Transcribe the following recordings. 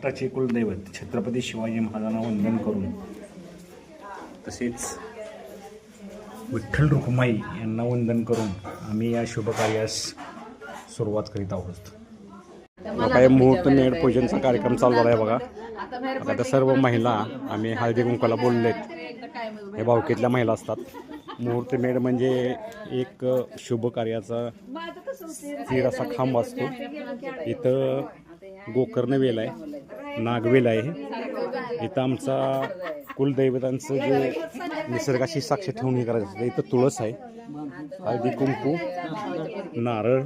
महाराष्ट्राचे कुलदैवत छत्रपती शिवाजी महाराजांना वंदन करून तसेच विठ्ठल रुक्माई यांना वंदन करून आम्ही या शुभ कार्यास सुरुवात करीत आहोत. काही मुहूर्त नेड पूजनचा कार्यक्रम चालू आहे बघा. आता त्या सर्व महिला आम्ही हळदी कुंकाला बोललेत. हे भावकीतल्या महिला असतात. मुहूर्त मेढ म्हणजे एक शुभ कार्याचा स्थिर असा खांब असतो. इथं गोकर्ण वेल आहे. नागवेल आहे. इथं आमचा कुलदैवतांचं जे निसर्गाशी साक्ष ठेवून हे करायचं असतं इथं तुळस आहे. हळदी कुंकू नारळ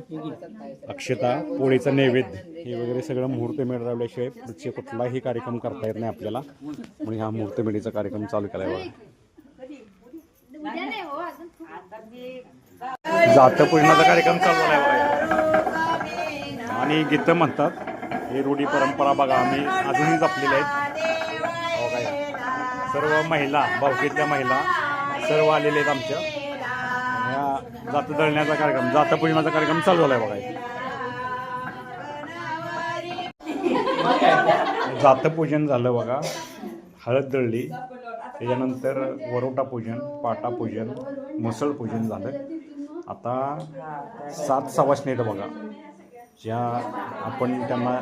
अक्षता पोळीचा नैवेद्य हे वगैरे सगळं मुहूर्तमेढ रावल्याशिवाय पुढचे कुठलाही कार्यक्रम करता येत नाही आपल्याला. म्हणून ह्या मुहूर्तमेढीचा कार्यक्रम चालू करायला आहे जातं पूजनाचा कार्यक्रम चालू झाला आहे आणि गीतं म्हणतात. ही रूढी परंपरा बघा आम्ही अजूनही जपलेल्या आहेत. हो काय सर्व महिला भावकीतल्या महिला सर्व आलेले आहेत आमच्या. ह्या जात दळण्याचा कार्यक्रम जात पूजनाचा कार्यक्रम चालू झाला आहे बघा इथे. जातपूजन झालं बघा. हळद दळली. त्याच्यानंतर वरोटा पूजन पाटा पूजन मुसळ पूजन झालं. आता सात सवाशनेट बघा. ज्या आपण त्यांना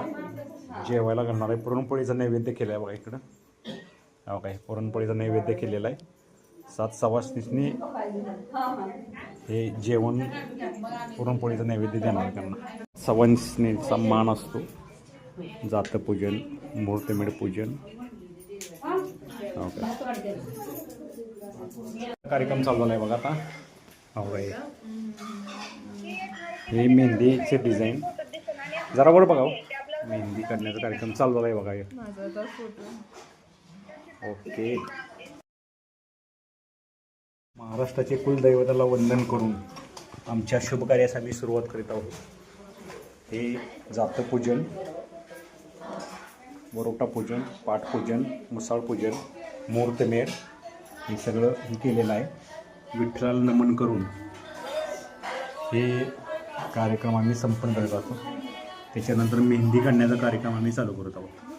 जेवायला घालणार आहे. पुरणपोळीचा नैवेद्य केला आहे बघा इकडं. हो काय पुरणपोळीचा नैवेद्य केलेला आहे. सात सवासनीसनी हे जेवण पुरणपोळीचं नैवेद्य देणार आहे त्यांना. सवासनीचा मान असतो. जातपूजन मुहूर्तमेढ पूजन. हो काय कार्यक्रम चालू झाला आहे बघा आता. हो काय हे. मेहंदीचे डिझाईन जरा वर बघा हो. मेहंदी करण्याचा कार्यक्रम चालू आहे बघा हे. ओके. महाराष्ट्राचे कुलदैवताला वंदन करून आमच्या शुभ कार्यास आम्ही सुरुवात करीत आहोत. हे जातं पूजन वरोटा पूजन पाठपूजन मुसाळ पूजन मुहूर्तमेढ हे सगळं हे केलेलं आहे. विठ्ठलाला नमन करून हे कार्यक्रम आम्ही संपन्न करत आहोत. त्याच्यानंतर मेहंदी काढण्याचा कार्यक्रम आम्ही चालू करत आहोत.